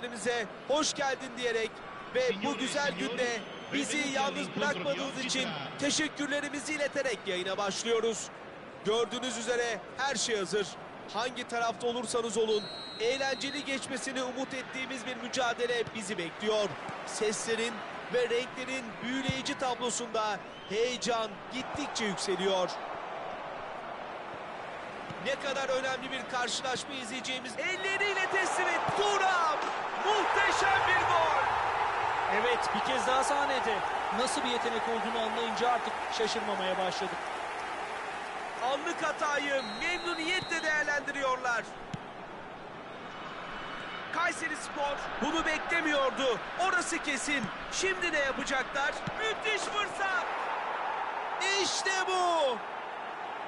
tribünlerimize hoş geldin diyerek ve bu güzel günde bizi yalnız bırakmadığınız için teşekkürlerimizi ileterek yayına başlıyoruz. Gördüğünüz üzere her şey hazır. Hangi tarafta olursanız olun eğlenceli geçmesini umut ettiğimiz bir mücadele bizi bekliyor. Seslerin ve renklerin büyüleyici tablosunda heyecan gittikçe yükseliyor. Ne kadar önemli bir karşılaşma izleyeceğimiz elleriyle teslim et. Turam! Muhteşem bir gol! Evet bir kez daha sahnede. Nasıl bir yetenek olduğunu anlayınca artık şaşırmamaya başladık. Anlık hatayı memnuniyetle değerlendiriyorlar. Kayseri Spor bunu beklemiyordu. Orası kesin. Şimdi ne yapacaklar? Müthiş fırsat. İşte bu.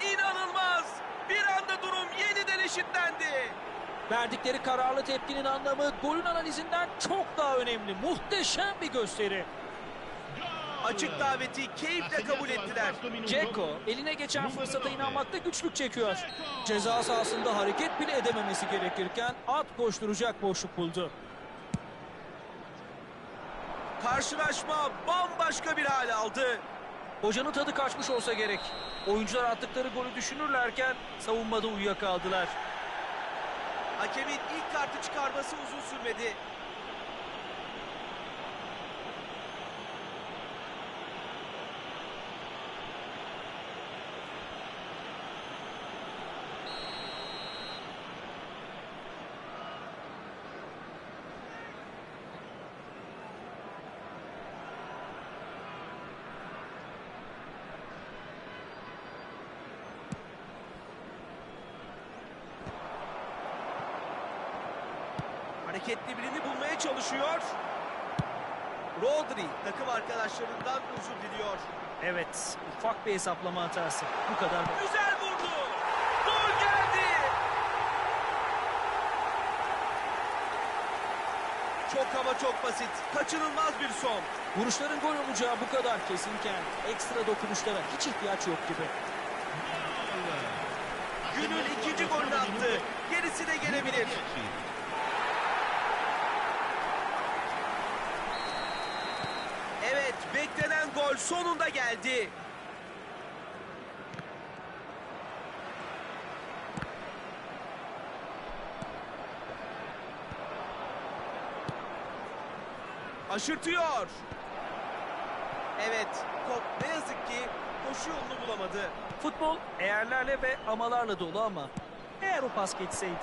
İnanılmaz. Bir anda durum yeniden eşitlendi. Verdikleri kararlı tepkinin anlamı golün analizinden çok daha önemli. Muhteşem bir gösteri. Açık daveti keyifle kabul ettiler. Ceko eline geçen fırsata inanmakta güçlük çekiyor. Ceza sahasında hareket bile edememesi gerekirken at koşturacak boşluk buldu. Karşılaşma bambaşka bir hal aldı. Hocanın tadı kaçmış olsa gerek. Oyuncular attıkları golü düşünürlerken savunmada uyuyakaldılar. Hakemin ilk kartı çıkarması uzun sürmedi. Hareketli birini bulmaya çalışıyor. Rodri takım arkadaşlarından özür diliyor. Evet, ufak bir hesaplama hatası. Bu kadar. Güzel vurdu. Gol geldi. Çok ama çok basit. Kaçınılmaz bir son. Vuruşların gol olacağı bu kadar kesinken ekstra dokunuşlara hiç ihtiyaç yok gibi. Günün ikinci golünü attı. Gerisi de gelebilir. Evet, beklenen gol sonunda geldi. Aşırtıyor. Evet, top ne yazık ki koşu yolunu bulamadı. Futbol eğerlerle ve amalarla dolu ama eğer o pas geçseydi.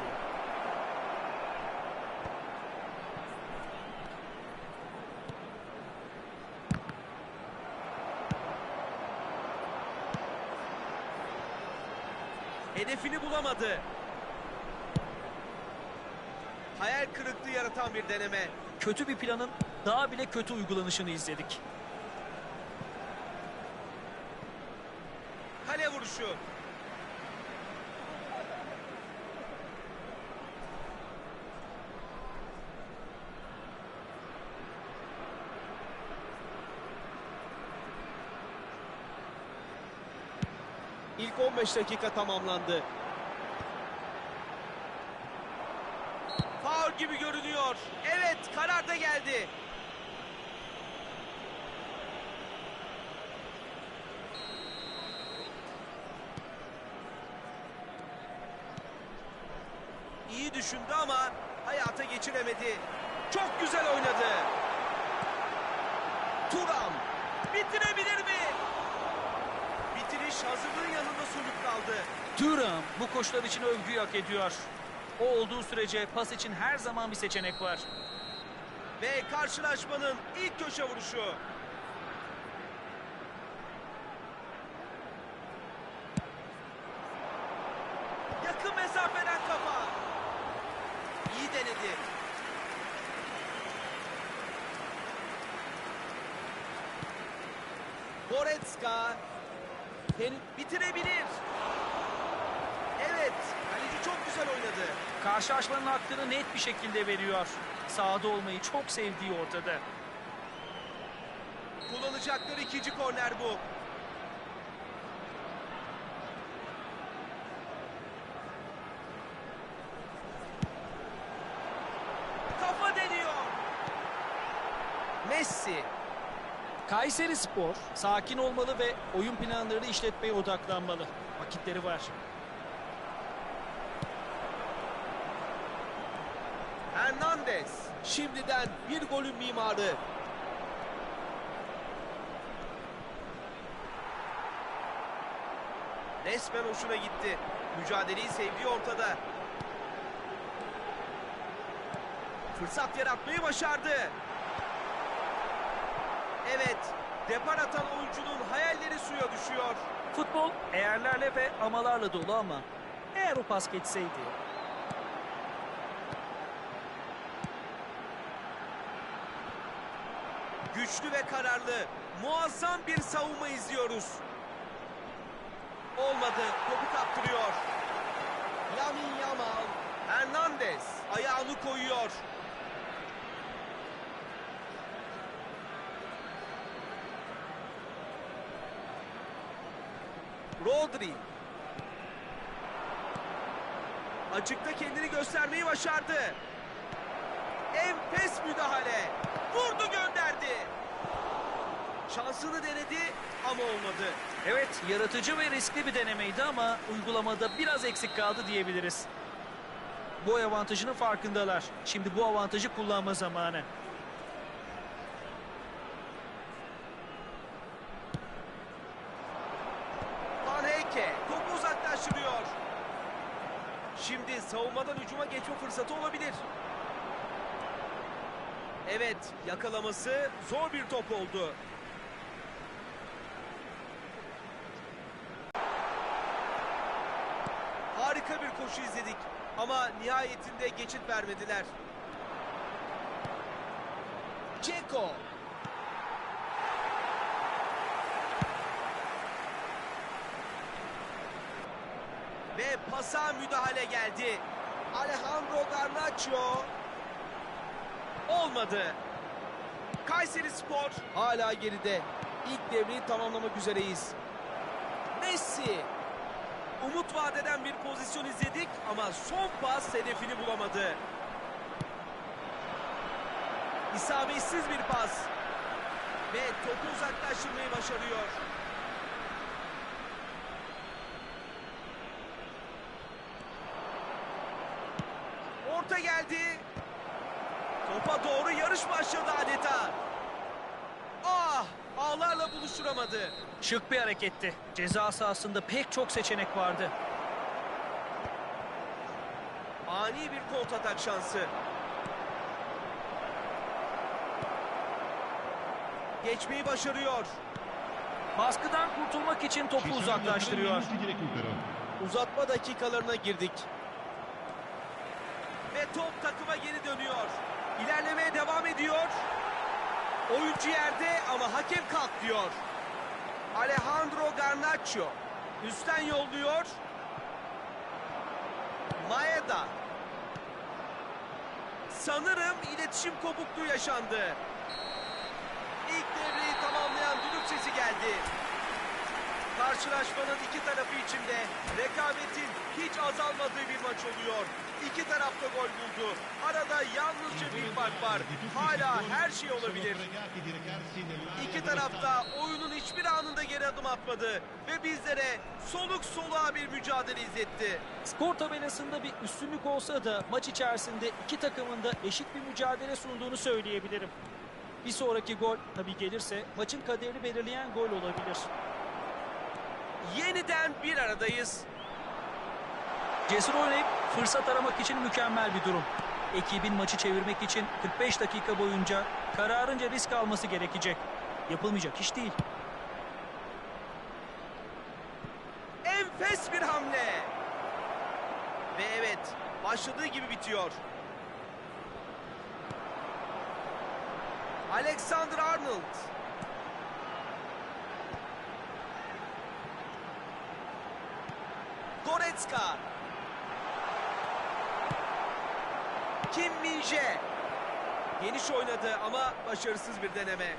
Hedefini bulamadı. Hayal kırıklığı yaratan bir deneme. Kötü bir planın daha bile kötü uygulanışını izledik. Kale vuruşu. İlk 15 dakika tamamlandı. Faul gibi görünüyor. Evet, karar da geldi. İyi düşündü ama hayata geçiremedi. Çok güzel oynadı. Turam bitirebilir mi? Bitiriş hazırlığın yanında sönük kaldı. Thuram bu koşular için övgüyü hak ediyor. O olduğu sürece pas için her zaman bir seçenek var. Ve karşılaşmanın ilk köşe vuruşu. Yakın mesafeden kafa. İyi denedi. Goretzka henüz bitirebilir. Evet, kaleci çok güzel oynadı. Karşılaşmanın hakkını net bir şekilde veriyor. Sahada olmayı çok sevdiği ortada. Kullanacakları ikinci korner bu. Kafa deniyor. Messi. Kayseri Spor sakin olmalı ve oyun planlarını işletmeye odaklanmalı. Vakitleri var. Hernandez. Şimdiden bir golün mimarı. Resmen hoşuna gitti. Mücadeleyi sevdiği ortada. Fırsat yaratmayı başardı. Evet, depar atan oyuncunun hayalleri suya düşüyor. Futbol eğerlerle ve amalarla dolu ama eğer o pas geçseydi Güçlü ve kararlı, muazzam bir savunma izliyoruz. Olmadı, topu kaptırıyor. Lamin Yamal, Hernandez ayağını koyuyor. Rodri. Açıkta kendini göstermeyi başardı. Enfes müdahale. Vurdu gönderdi. Şansını denedi ama olmadı. Evet, yaratıcı ve riskli bir denemeydi ama uygulamada biraz eksik kaldı diyebiliriz. Boy avantajının farkındalar. Şimdi bu avantajı kullanma zamanı. Van Heyke topu uzaklaştırıyor. Şimdi savunmadan hücuma geçme fırsatı olabilir. Evet, yakalaması zor bir top oldu. Harika bir koşu izledik ama nihayetinde geçit vermediler. Ceko. Ve pasa müdahale geldi. Alejandro Garnacho. Olmadı. Kayseri Spor hala geride. İlk devreyi tamamlamak üzereyiz. Messi. Umut vadeden bir pozisyon izledik ama son pas hedefini bulamadı. İsabetsiz bir pas. Ve topu uzaklaştırmayı başarıyor. Yarış başladı adeta. Ah! Ağlarla buluşturamadı. Şık bir hareketti. Ceza sahasında pek çok seçenek vardı. Ani bir kontratak şansı. Geçmeyi başarıyor. Baskıdan kurtulmak için topu uzaklaştırıyor. Uzatma dakikalarına girdik. Ve top takıma geri dönüyor. İlerlemeye devam ediyor. Oyuncu yerde ama hakem kalk diyor. Alejandro Garnacho üstten yolluyor. Maeda. Sanırım iletişim kopukluğu yaşandı. İlk devreyi tamamlayan düdük sesi geldi. Karşılaşmanın iki tarafı içinde rekabetin hiç azalmadığı bir maç oluyor. İki tarafta gol buldu. Arada yalnızca bir fark var. Hala her şey olabilir. İki tarafta oyunun hiçbir anında geri adım atmadı ve bizlere soluk soluğa bir mücadele izletti. Skor tabelasında bir üstünlük olsa da maç içerisinde iki takımın da eşit bir mücadele sunduğunu söyleyebilirim. Bir sonraki gol tabii gelirse maçın kaderini belirleyen gol olabilir. Yeniden bir aradayız. Cesur oynayıp fırsat aramak için mükemmel bir durum. Ekibin maçı çevirmek için 45 dakika boyunca kararınca risk alması gerekecek. Yapılmayacak iş değil. Enfes bir hamle. Ve evet, başladığı gibi bitiyor. Alexander Arnold. Goretzka. Kim Min-jae. Geniş oynadı ama başarısız bir deneme.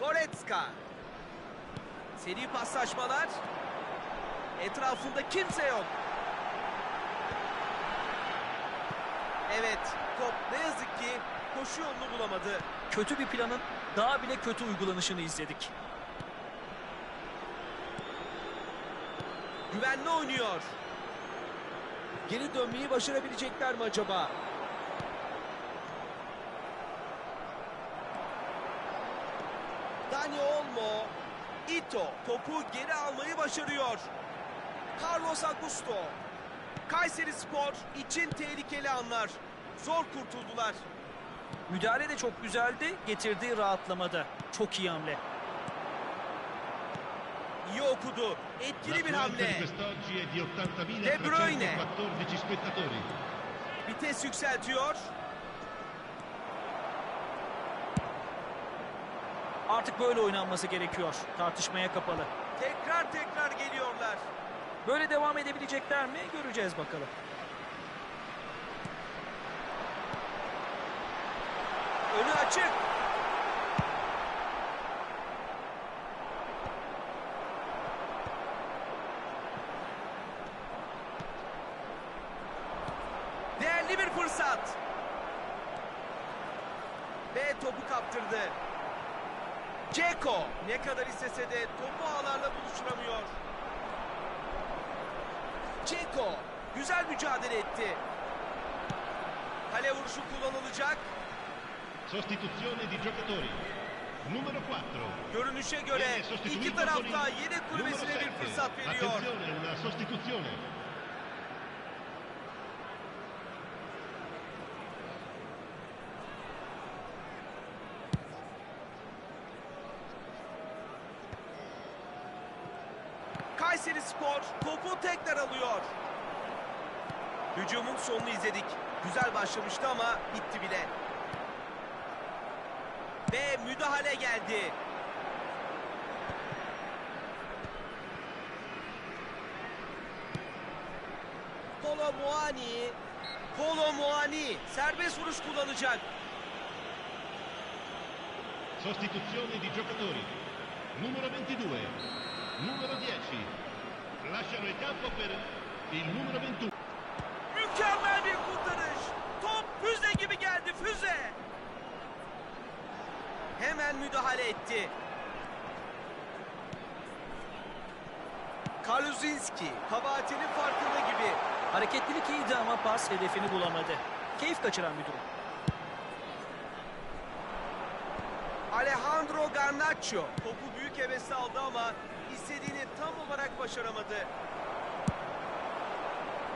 Goretzka. Seri paslaşmalar. Etrafında kimse yok. Evet, top ne yazık ki koşu yolunu bulamadı. Kötü bir planın daha bile kötü uygulanışını izledik. Güvenli oynuyor. Geri dönmeyi başarabilecekler mi acaba? Dani Olmo, Ito topu geri almayı başarıyor. Carlos Augusto. Kayseri Spor için tehlikeli anlar. Zor kurtuldular. Müdahale de çok güzeldi, getirdiği rahatlamada. Çok iyi hamle. İyi okudu. Etkili bir hamle. De Bruyne. 80.314 spettatori. Vites yükseltiyor. Artık böyle oynanması gerekiyor. Tartışmaya kapalı. Tekrar tekrar geliyorlar. Böyle devam edebilecekler mi? Göreceğiz bakalım. Önü açık. Değerli bir fırsat. Ve topu kaptırdı. Ceko ne kadar istese de topu ağlarla buluşturamıyor. Ceko güzel mücadele etti. Kale vuruşu kullanılacak. Sostituzione di giocatori. Numero 4. Görünüşe göre iki tarafta yedek kulübesine bir 7. fırsat veriyor. Attenzione, una sostituzione. Kayseri Spor topu tekrar alıyor. Hücumun sonunu izledik. Güzel başlamıştı ama bitti bile. Ve müdahale geldi. Kolo Muani. Kolo Muani serbest vuruş kullanacak. Sostituzione di giocatori. Numero 22. Numero 10. Lasciano il campo per il numero 21. Mükemmel bir kurtarış. Top füze gibi geldi füze. Hemen müdahale etti. Kaluzinski kabahatinin farkında gibi. Hareketlilik iyiydi ama pas hedefini bulamadı. Keyif kaçıran bir durum. Alejandro Garnacho topu büyük hevesle aldı ama istediğini tam olarak başaramadı.